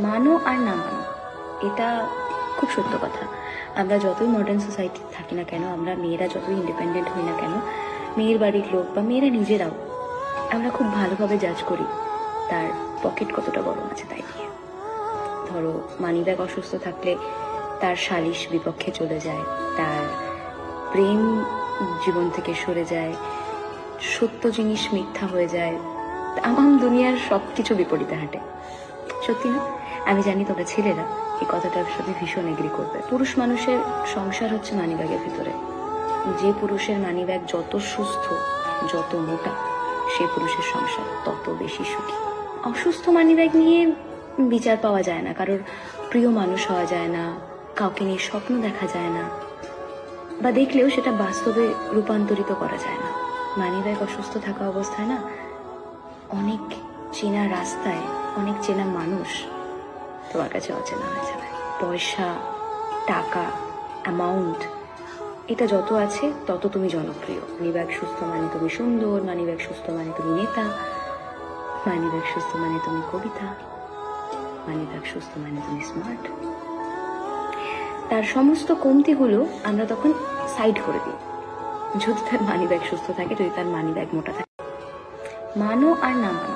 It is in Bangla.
মানো আর না মানো, এটা খুব সত্য কথা। আমরা যতই মডার্ন সোসাইটি থাকি না কেন, আমরা মেয়েরা যতই ইন্ডিপেন্ডেন্ট হই না কেন, মেয়ের বাড়ির লোক বা মেয়েরা নিজেরাও আমরা খুব ভালোভাবে জাজ করি তার পকেট কতটা বড় আছে তাই নিয়ে। ধরো মানিব্যাগ অসুস্থ থাকলে তার সালিশ বিপক্ষে চলে যায়, তার প্রেম জীবন থেকে সরে যায়, সত্য জিনিস মিথ্যা হয়ে যায় আমার দুনিয়ার সব কিছু বিপরীতে হাঁটে। সত্যি না? আমি জানি তোমরা ছেলেরা এই কথাটার সাথে ভীষণ এগ্রি করবে। পুরুষ মানুষের সংসার হচ্ছে মানিব্যাগের ভিতরে। যে পুরুষের মানিব্যাগ যত সুস্থ, যত মোটা, সে পুরুষের সংসার তত বেশি সুখী। অসুস্থ মানিব্যাগ নিয়ে বিচার পাওয়া যায় না, কারোর প্রিয় মানুষ হওয়া যায় না, কাউকে নিয়ে স্বপ্ন দেখা যায় না, বা দেখলেও সেটা বাস্তবে রূপান্তরিত করা যায় না। মানিব্যাগ অসুস্থ থাকা অবস্থায় না, অনেক চেনা রাস্তায়, অনেক চেনা মানুষ তোমার কাছে অচেনা হয়ে যাবে। পয়সা, টাকা অ্যামাউন্ট এটা যত আছে তত তুমি জনপ্রিয়। মানিব্যাগ সুস্থ মানে তুমি সুন্দর মানিব্যাগ সুস্থ মানে তুমি নেতা মানিব্যাগ সুস্থ মানে তুমি কবিতা মানিব্যাগ সুস্থ মানে তুমি স্মার্ট তার সমস্ত কমতিগুলো আমরা তখন সাইড করে দিই। যদি তার মানি ব্যাগ সুস্থ থাকে, যদি তার মানি ব্যাগ মোটা থাকে। মানো আর না মানো।